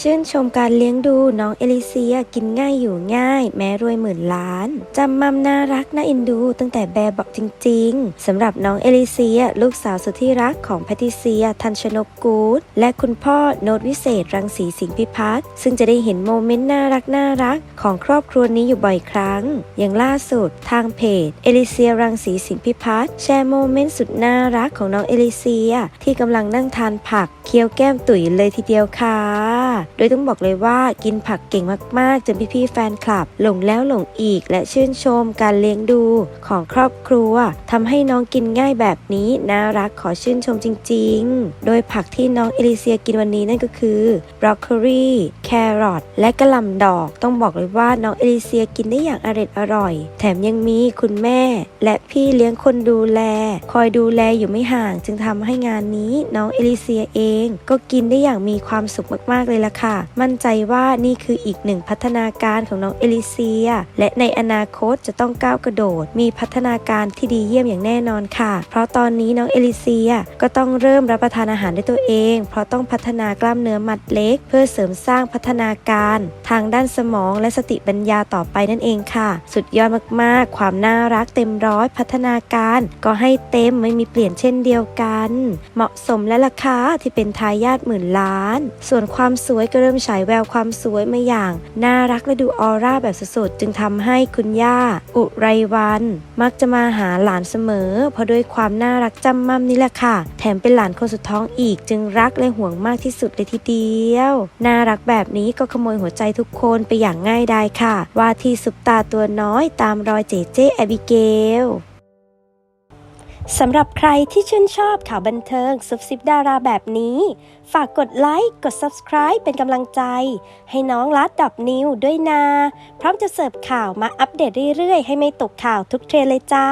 ชื่นชมการเลี้ยงดูน้องเอลิเซียกินง่ายอยู่ง่าย แม้รวยหมื่นล้าน จำมัมน่ารักน่าเอ็นดู ตั้งแต่แบบบอกจริงๆสำหรับน้องเอลิเซีย ลูกสาวสุดที่รักของแพทิเซีย ทันชนกกูดและคุณพ่อโนตวิเศษ รังสีสิงห์พิพัฒน์ซึ่งจะได้เห็นโมเมนต์น่ารักน่ารักของครอบครัวนี้อยู่บ่อยครั้ง อย่างล่าสุด ทางเพจเอลิเซียรังสีสิงห์พิพัฒน์แชร์โมเมนต์สุดน่ารักของน้องเอลิเซีย ที่กำลังนั่งทานผักเคี้ยวแก้มตุ๋ยเลยทีเดียวค่ะ โดยต้องบอกเลยว่ากินผักเก่งมากๆจนพี่ๆแฟนคลับ หลงแล้วหลงอีก และชื่นชมการเลี้ยงดูของครอบครัวทำให้น้องกินง่ายแบบนี้น่ารักขอชื่นชมจริง ๆ โดยผักที่น้องเอลิเซียกินวันนี้นั่นก็คือบรอกโคลี แครอทและกระหล่ำดอก ต้องบอกเลยว่าน้องเอลิเซียกินได้อย่างอร็ดอร่อย แถมยังมีคุณแม่ และพี่เลี้ยงคนดูแล คอยดูแลอยู่ไม่ห่าง จึงทำให้งานนี้น้องเอลิเซียเอง ก็กินได้อย่างมีความสุขมากๆเลยล่ะค่ะ มั่นใจว่านี่คืออีกหนึ่งพัฒนาการของน้องเอลิเซีย และในอนาคตจะต้องก้าวกระโดด มีพัฒนาการที่ดีเยี่ยมอย่างแน่นอนค่ะ เพราะตอนนี้น้องเอลิเซียก็ต้องเริ่มรับประทานอาหารด้วยตัวเอง เพราะต้องพัฒนากล้ามเนื้อมัดเล็ก เพื่อเสริมสร้างพััฒนาการ ทางด้านสมองและสติปัญญาต่อไปนั่นเองค่ะ สุดยอดมากๆ ความน่ารักเต็มร้อยพัฒนาการ ก็ให้เต็มไม่มีเปลี่ยนเช่นเดียวกัน เหมาะสมและราคาที่เป็นทายาทหมื่นล้าน ส่วนความสวยก็เริ่มฉายแววความสวยมาอย่าง น่ารักและดูออร่าแบบสุดๆจึงทำให้คุณย่า อุไรวัน มักจะมาหาหลานเสมอ เพราะด้วยความน่ารักจำมั่มนี่แหละค่ะ แถมเป็นหลานคนสุดท้องอีก จึงรักและห่วงมากที่สุดเลยทีเดียว น่ารักแบบนี้ก็ขโมยหัวใจทุกคนไปอย่างง่ายดายค่ะ ว่าที่ซุปตาตัวน้อยตามรอยเจเจแอบิเกลสำหรับใครที่ชื่นชอบข่าวบันเทิงซุบซิบดาราแบบนี้ ฝากกดไลค์ กด Subscribe เป็นกำลังใจ ให้น้องลัดดับนิวด้วยนะพร้อมจะเสิร์ฟข่าวมาอัปเดตเรื่อยๆ ให้ไม่ตกข่าวทุกเทรนเลยจ้า